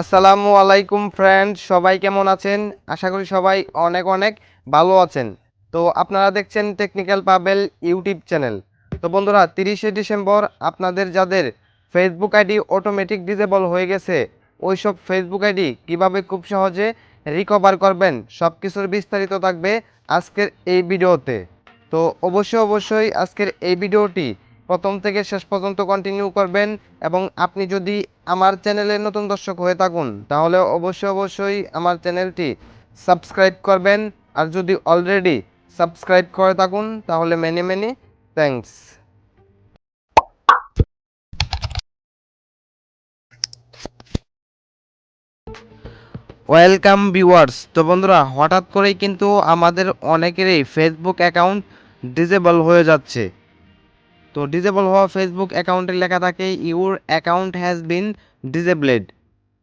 আসসালামু আলাইকুম ফ্রেন্ড সবাই কেমন আছেন? আশা করি সবাই অনেক অনেক ভালো আছেন। তো আপনারা দেখছেন টেকনিক্যাল পাবেল ইউটিউব চ্যানেল তো বন্ধুরা, তিরিশে ডিসেম্বর আপনাদের যাদের ফেসবুক আইডি অটোমেটিক ডিজেবল হয়ে গেছে ওই সব ফেসবুক আইডি কীভাবে খুব সহজে রিকভার করবেন সব কিছুর বিস্তারিত থাকবে আজকের এই ভিডিওতে। তো অবশ্যই অবশ্যই আজকের এই ভিডিওটি প্রথম থেকে শেষ পর্যন্ত কন্টিনিউ করবেন এবং আপনি যদি আমার চ্যানেলের নতুন দর্শক হয়ে থাকুন, তাহলে অবশ্যই অবশ্যই আমার চ্যানেলটি সাবস্ক্রাইব করবেন। আর যদি অলরেডি সাবস্ক্রাইব করে থাকুন, তাহলে many many thanks welcome viewers তো বন্ধুরা, হঠাৎ করেই কিন্তু আমাদের অনেকেরই ফেসবুক অ্যাকাউন্ট ডিজেবল হয়ে যাচ্ছে। তো ডিজেবল হওয়া ফেসবুক অ্যাকাউন্টে লেখা থাকে your account has been disabled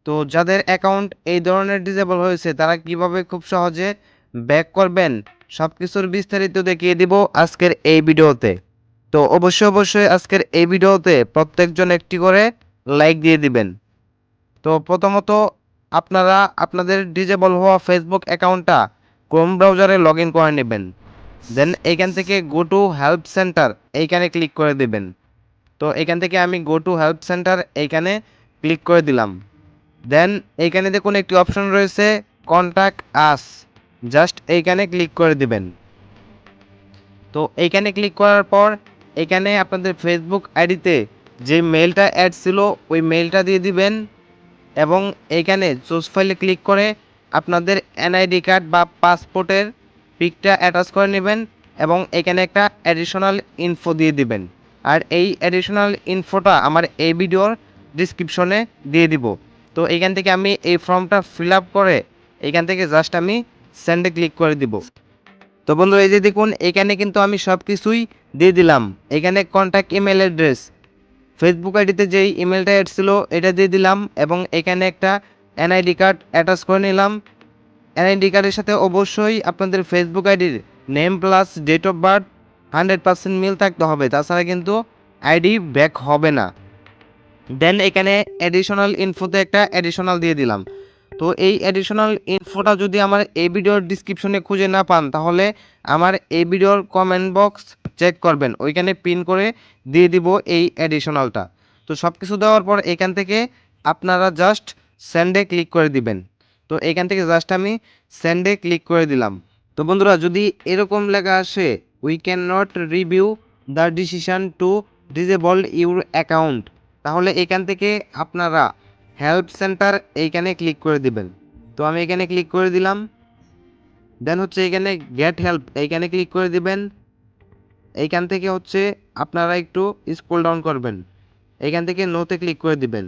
তো যাদের অ্যাকাউন্ট এই ধরনের ডিজেবল হয়েছে, তারা কীভাবে খুব সহজে ব্যাক করবেন? সব কিছুর বিস্তারিত দেখিয়ে দিব আজকের এই ভিডিওতে। তো অবশ্যই অবশ্যই আজকের এই ভিডিওতে প্রত্যেকজন একটি করে লাইক দিয়ে দিবেন। তো প্রথমত আপনারা, আপনাদের ডিজেবল হওয়া ফেসবুক অ্যাকাউন্টটা ক্রোম ব্রাউজারে লগ ইন করে নেবেন। দেন এইখান থেকে গো টু হেল্প সেন্টার এইখানে ক্লিক করে দেবেন। তো এখান থেকে আমি গো টু হেল্প সেন্টার এইখানে ক্লিক করে দিলাম। দেন এইখানে দেখুন একটি অপশন রয়েছে কন্ট্যাক্ট আস জাস্ট এইখানে ক্লিক করে দিবেন। তো এইখানে ক্লিক করার পর এখানে আপনাদের ফেসবুক আইডিতে যে মেলটা অ্যাড ছিল, ওই মেলটা দিয়ে দিবেন। এবং এইখানে চুজ ফাইলে ক্লিক করে আপনাদের এনআইডি কার্ড বা পাসপোর্টের পিকটা অ্যাটাচ করে নেবেন এবং এখানে একটা অ্যাডিশনাল ইনফো দিয়ে দিবেন। আর এই অ্যাডিশনাল ইনফোটা আমার এই ভিডিওর ডিসক্রিপশনে দিয়ে দিব। তো এখান থেকে আমি এই ফর্মটা ফিল আপ করে এখান থেকে জাস্ট আমি সেন্ডে ক্লিক করে দিব। তো বন্ধু এই যে দেখুন, এখানে কিন্তু আমি সব কিছুই দিয়ে দিলাম। এখানে কন্ট্যাক্ট ইমেল অ্যাড্রেস ফেসবুক আইডিতে যেই ইমেলটা অ্যাড ছিল, এটা দিয়ে দিলাম এবং এখানে একটা এনআইডি কার্ড অ্যাটাচ করে নিলাম। এনআইডি কার্ডের সাথে অবশ্যই আপনাদের ফেসবুক আইডির name plus date of birth hundred percent মিল থাকতে হবে। তাছাড়া কিন্তু আইডি ব্যাক হবে না। দেন এখানে অ্যাডিশনাল ইনফোতে একটা অ্যাডিশনাল দিয়ে দিলাম। তো এই অ্যাডিশনাল ইনফোটা যদি আমার এই ভিডিওর ডিসক্রিপশনে খুঁজে না পান, তাহলে আমার এই ভিডিওর কমেন্ট বক্স চেক করবেন। ওইখানে পিন করে দিয়ে দিব এই অ্যাডিশনালটা তো সব কিছু দেওয়ার পর এখান থেকে আপনারা জাস্ট সেন্ডে ক্লিক করে দিবেন। তো এখান থেকে জাস্ট আমি সেন্ডে ক্লিক করে দিলাম। তো বন্ধুরা, যদি এরকম লেখা আসে we can not review the decision to disable your account তাহলে এখান থেকে আপনারা হেল্প সেন্টার এইখানে ক্লিক করে দিবেন। তো আমি এখানে ক্লিক করে দিলাম। দেন হচ্ছে এখানে গেট হেল্প এইখানে ক্লিক করে দিবেন। এইখান থেকে হচ্ছে আপনারা একটু স্ক্রল ডাউন করবেন। এইখান থেকে নোতে ক্লিক করে দিবেন।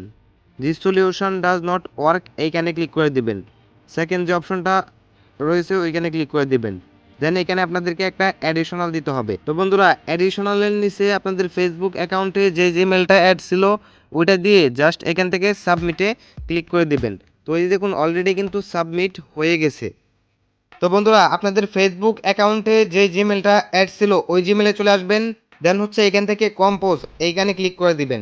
This solution does not work এইখানে ক্লিক করে দিবেন। সেকেন্ড যে অপশনটা রয়েছে ওইখানে ক্লিক করে দিবেন। দেন এখানে আপনাদেরকে একটা অ্যাডিশনাল দিতে হবে। তো বন্ধুরা অ্যাডিশনালের নিচে আপনাদের ফেসবুক অ্যাকাউন্টে যে জিমেলটা অ্যাড ছিল, ওইটা দিয়ে জাস্ট এখান থেকে সাবমিটে ক্লিক করে দিবেন। তো এই দেখুন অলরেডি কিন্তু সাবমিট হয়ে গেছে। তো বন্ধুরা, আপনাদের ফেসবুক অ্যাকাউন্টে যে জিমেলটা অ্যাড ছিল, ওই জিমেলে চলে আসবেন। দেন হচ্ছে এখান থেকে কম্পোজ এইখানে ক্লিক করে দিবেন।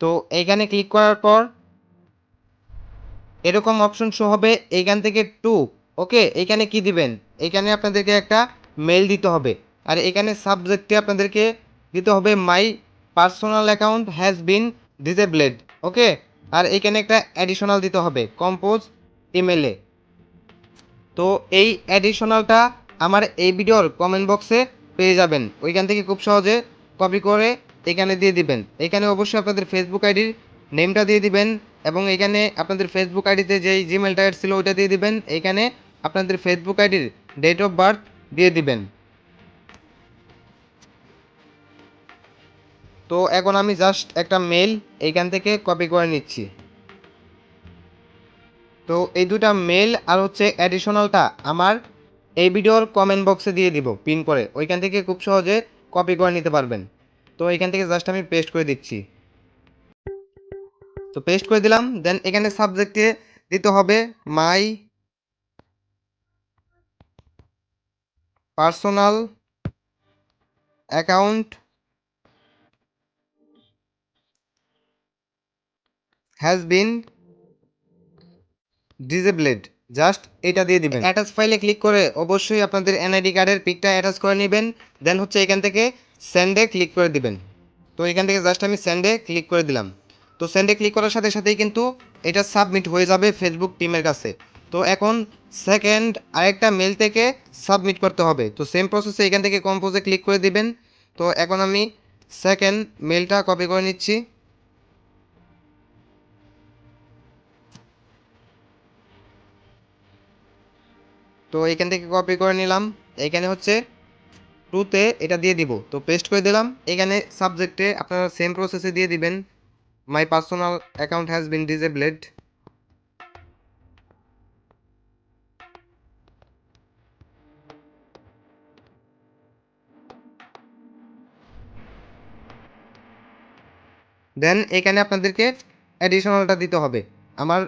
তো এইখানে ক্লিক করার পর এরকম অপশন শো হবে এইখান থেকে টু ওকে এইখানে কি দিবেন? এইখানে আপনাদেরকে একটা মেল দিতে হবে। আর এখানে সাবজেক্টে আপনাদেরকে দিতে হবে my personal account has been disabled okay আর এইখানে একটা অ্যাডিশনাল দিতে হবে কম্পোজ ইমেলে তো এই অ্যাডিশনালটা আমার এই ভিডিওর কমেন্ট বক্সে পেয়ে যাবেন। ওইখান থেকে খুব সহজে কপি করে এখানে দিয়ে দিবেন। এখানে অবশ্যই আপনাদের ফেসবুক আইডির নেমটা দিয়ে দিবেন এবং এখানে আপনাদের ফেসবুক আইডিতে যেই জিমেলটা অ্যাড ছিল ওইটা দিয়ে দিবেন। এখানে আপনাদের ফেসবুক আইডির ডেট অফ বার্থ দিয়ে দিবেন। তো এখন আমি জাস্ট একটা মেল এইখান থেকে কপি করে নিচ্ছি। তো এই দুটা মেল আর হচ্ছে অ্যাডিশনালটা আমার এই ভিডিওর কমেন্ট বক্সে দিয়ে দিব পিন করে। ওইখান থেকে খুব সহজে কপি করে নিতে পারবেন। তো এখান থেকে জাস্ট আমি পেস্ট করে দিচ্ছি। তো পেস্ট করে দিলাম দেন এখানে সাবজেক্টে দিতে হবে my personal account has been disabled just এটা দিয়ে দিবেন। অ্যাটাচ ফাইলে ক্লিক করে অবশ্যই আপনাদের এনআইডি কার্ডের পিকটা অ্যাটাচ করে নেবেন। দেন হচ্ছে এখান থেকে সেন্ডে ক্লিক করে দিবেন। তো এখান থেকে জাস্ট আমি সেন্ডে ক্লিক করে দিলাম। তো সেন্ডে ক্লিক করার সাথে সাথেই কিন্তু এটা সাবমিট হয়ে যাবে ফেসবুক টিমের কাছে। তো এখন সেকেন্ড আরেকটা মেল থেকে সাবমিট করতে হবে। তো সেম প্রসেসে এখান থেকে কম্পোজে ক্লিক করে দিবেন। তো এখন আমি সেকেন্ড মেলটা কপি করে নিচ্ছি। তো এখান থেকে কপি করে নিলাম। এখানে হচ্ছে টুতে এটা দিয়ে দিব। তো পেস্ট করে দিলাম। এখানে সাবজেক্টে আপনারা সেম প্রসেসে দিয়ে দিবেন। My personal account has been disabled then এখানে আপনাদেরকে অ্যাডিশনালটা দিতে হবে। আমার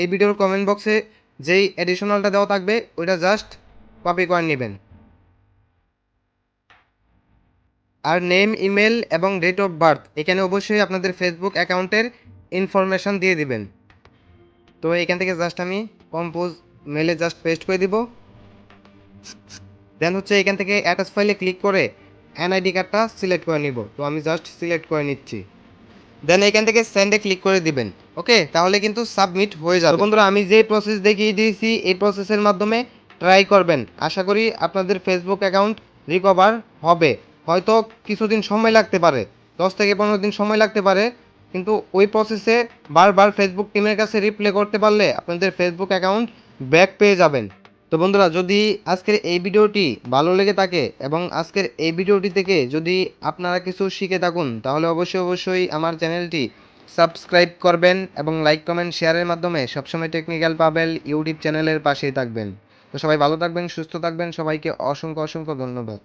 এই ভিডিওর কমেন্ট বক্সে যেই অ্যাডিশনালটা দেওয়া থাকবে, ওইটা জাস্ট কপি করে নেবেন। আর নেম, ইমেল এবং ডেট অফ বার্থ, এখানে অবশ্যই আপনাদের ফেসবুক অ্যাকাউন্টের ইনফরমেশন দিয়ে দিবেন। তো এখান থেকে জাস্ট আমি কম্পোজ মেলে জাস্ট পেস্ট করে দিব। দেন হচ্ছে এখান থেকে অ্যাটাচ ফাইলে ক্লিক করে এনআইডি কার্ডটা সিলেক্ট করে নিব। তো আমি জাস্ট সিলেক্ট করে নিচ্ছি। দেন এখান থেকে সেন্ডে ক্লিক করে দিবেন। ওকে? তাহলে কিন্তু সাবমিট হয়ে যাবে। বন্ধুরা, আমি যে প্রসেস দেখিয়ে দিয়েছি, এই প্রসেসের মাধ্যমে ট্রাই করবেন। আশা করি আপনাদের ফেসবুক অ্যাকাউন্ট রিকভার হবে। হয়তো কিছুদিন সময় লাগতে পারে, দশ থেকে পনেরো দিন সময় লাগতে পারে, কিন্তু ওই প্রসেসে বারবার ফেসবুক টিমের কাছে রিপ্লে করতে পারলে আপনাদের ফেসবুক অ্যাকাউন্ট ব্যাক পেয়ে যাবেন। তো বন্ধুরা, যদি আজকের এই ভিডিওটি ভালো লেগে থাকে এবং আজকের এই ভিডিওটি থেকে যদি আপনারা কিছু শিখে থাকুন, তাহলে অবশ্যই অবশ্যই আমার চ্যানেলটি সাবস্ক্রাইব করবেন এবং লাইক কমেন্ট শেয়ারের মাধ্যমে সবসময় টেকনিক্যাল পাবেল ইউটিউব চ্যানেলের পাশেই থাকবেন। তো সবাই ভালো থাকবেন, সুস্থ থাকবেন, সবাইকে অসংখ্য অসংখ্য ধন্যবাদ।